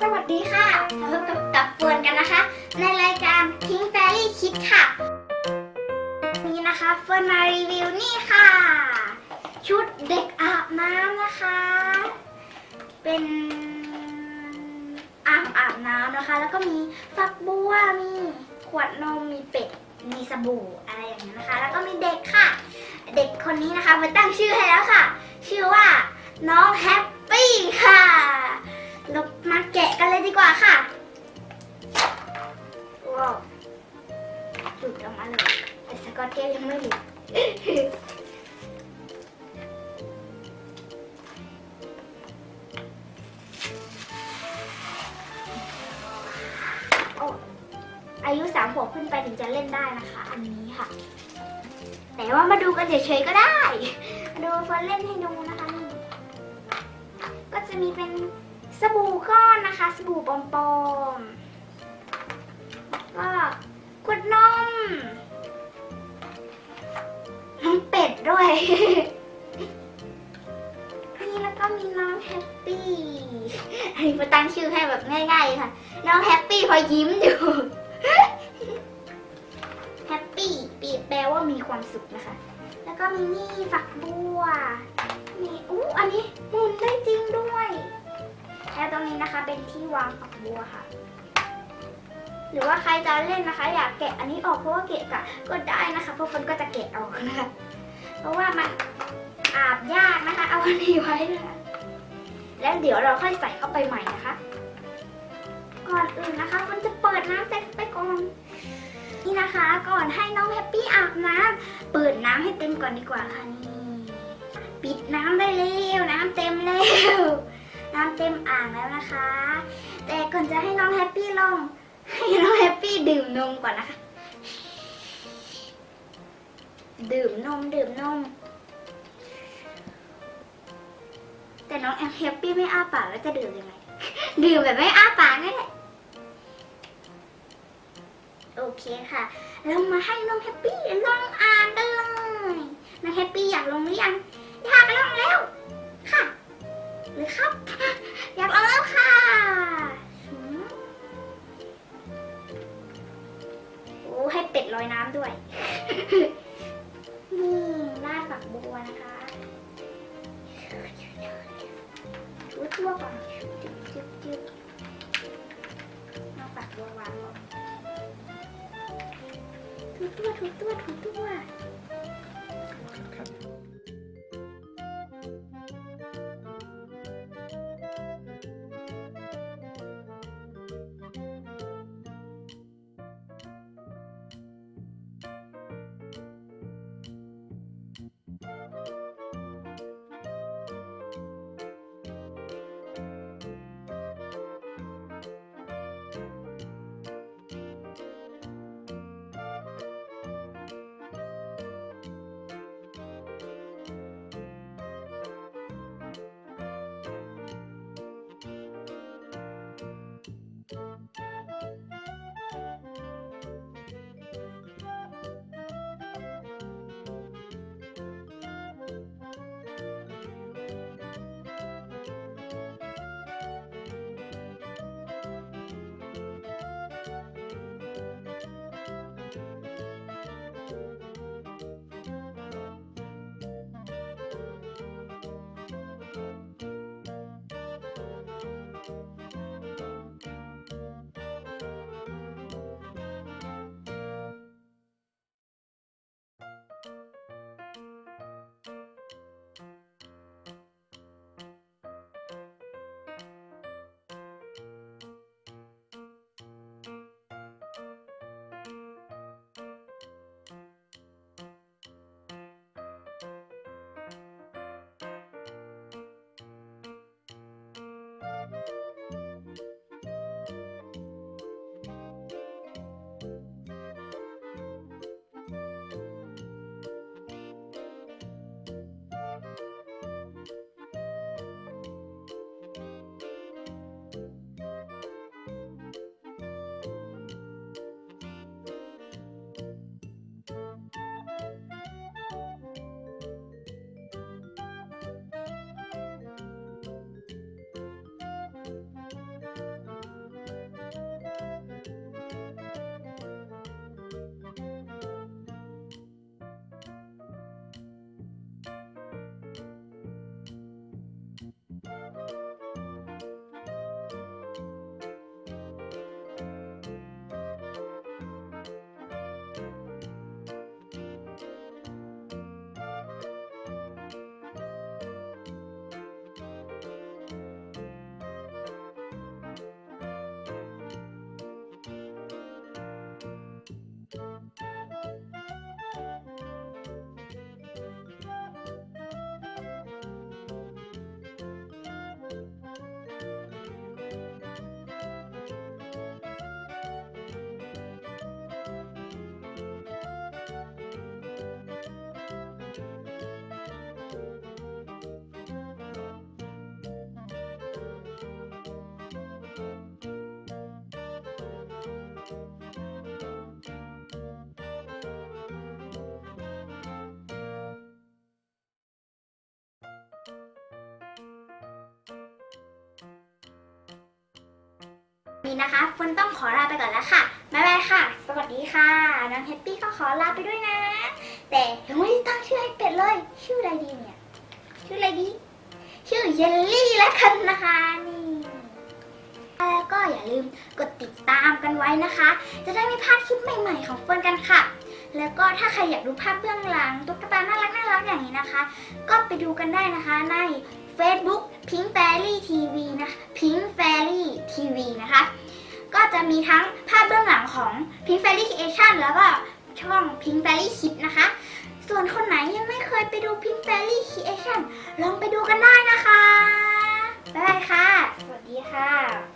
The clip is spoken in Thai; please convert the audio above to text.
สวัสดีค่ะมาพบกับกับเฟิร์นกันนะคะ ในรายการพิงแฟรี่คิดค่ะ นี้นะคะเฟิร์นมารีวิวนี่ค่ะ ชุดเด็กอาบน้ำนะคะ เป็นอ่างอาบน้ำนะคะ แล้วก็มีฝักบัวมีขวดนมมีเป็ดมีสบู่อะไรอย่างนี้ยนะคะ แล้วก็มีเด็กค่ะ เด็กคนนี้นะคะมาตั้งชื่อให้แล้วค่ะ ชื่อว่าน้องแฮปปี้ค่ะ มาแกะกันเลยดีกว่าค่ะ ว้าวหลุดออกมาเลย แต่สกอตเทปยังไม่หลุดโออายุสามขวบขึ้นไปถึงจะเล่นได้นะคะ อันนี้ค่ะ แต่ว่ามาดูกันเฉยๆก็ได้ ดูเฟิร์นเล่นให้ดูนะคะ ก็จะมีเป็น สบู่ก้อนนะคะ สบู่ปลอมๆก็ขวดนมน้องเป็ดด้วย นี่แล้วก็มีน้องแฮปปี้อันนี้มาตั้งชื่อให้แบบง่ายๆค่ะ น้องแฮปปี้พอยิ้มอยู่แฮปปี้ปีแปลว่ามีความสุขนะคะ แล้วก็มีนี่ฝักบัวนี่อู้อันนี้หมุนได้จริงด้วย แล้วตรงนี้นะคะเป็นที่วางฝักบัวค่ะ หรือว่าใครจะเล่นนะคะ อยากแกะอันนี้ออกเพราะว่าเกะกะก็ได้นะคะเพราะฝนก็จะแกะออกนะคะเพราะว่ามันอาบยากนะคะ เอาอันนี้ไว้นะคะแล้วเดี๋ยวเราค่อยใส่เข้าไปใหม่นะคะ ก่อนอื่นนะคะฝนจะเปิดน้ำเซ็ตไปก่อนนี่นะคะ ก่อนให้น้องแฮปปี้อาบน้ำเปิดน้ำให้เต็มก่อนดีกว่าค่ะนี่ปิดน้ำได้เร็วน้ำเต็มเร็ว น้ำเต็มอ่างแล้วนะคะ แต่ก่อนจะให้น้องแฮปปี้ลงให้น้องแฮปปี้ดื่มนมก่อนนะคะ ดื่มนมดื่มนม แต่น้องแฮปปี้ไม่อ้าปากแล้วจะดื่มยังไง ดื่มแบบไม่อ้าปากนั่นแหละโอเคค่ะ เรามาให้น้องแฮปปี้ลองอ่านกันเลย น้องแฮปปี้อยากลงหรือยัง อยากลงแล้ว หรือครับ อยากลงแล้วค่ะโอ้ให้เป็ดลอยน้ำด้วย นี่ราดฝักบัวนะคะชุดทั่วก่อนจึ๊บจึ๊บจึ๊บเอาฝักบัววางก่อนถูตัวถูตัวถูตัว นี้นะคะฝนต้องขอลาไปก่อนแล้วค่ะ บ๊ายบายค่ะ สวัสดีค่ะ น้องแฮปปี้ก็ขอลาไปด้วยนะ แต่ยังไม่ได้ตั้งชื่อให้เป็ดเลย ชื่ออะไรดีเนี่ย ชื่ออะไรดี ชื่อเยลลี่แล้วกันนะคะนี่แล้วก็อย่าลืมกดติดตามกันไว้นะคะ จะได้ไม่พลาดคลิปใหม่ๆของเฟิร์นกันค่ะ แล้วก็ถ้าใครอยากดูภาพเบื้องหลังตุ๊กตาน่ารักน่ารักอย่างนี้นะคะ ก็ไปดูกันได้นะคะใน Facebook Pink Fairy TV นะคะ Pink Fairy TV นะคะ ก็จะมีทั้งภาพเบื้องหลังของ Pink Fairy Creation แล้วก็ช่อง Pink Fairy Kid นะคะ ส่วนคนไหนยังไม่เคยไปดู Pink Fairy Creation ลองไปดูกันได้นะคะ บ๊ายบายค่ะ สวัสดีค่ะ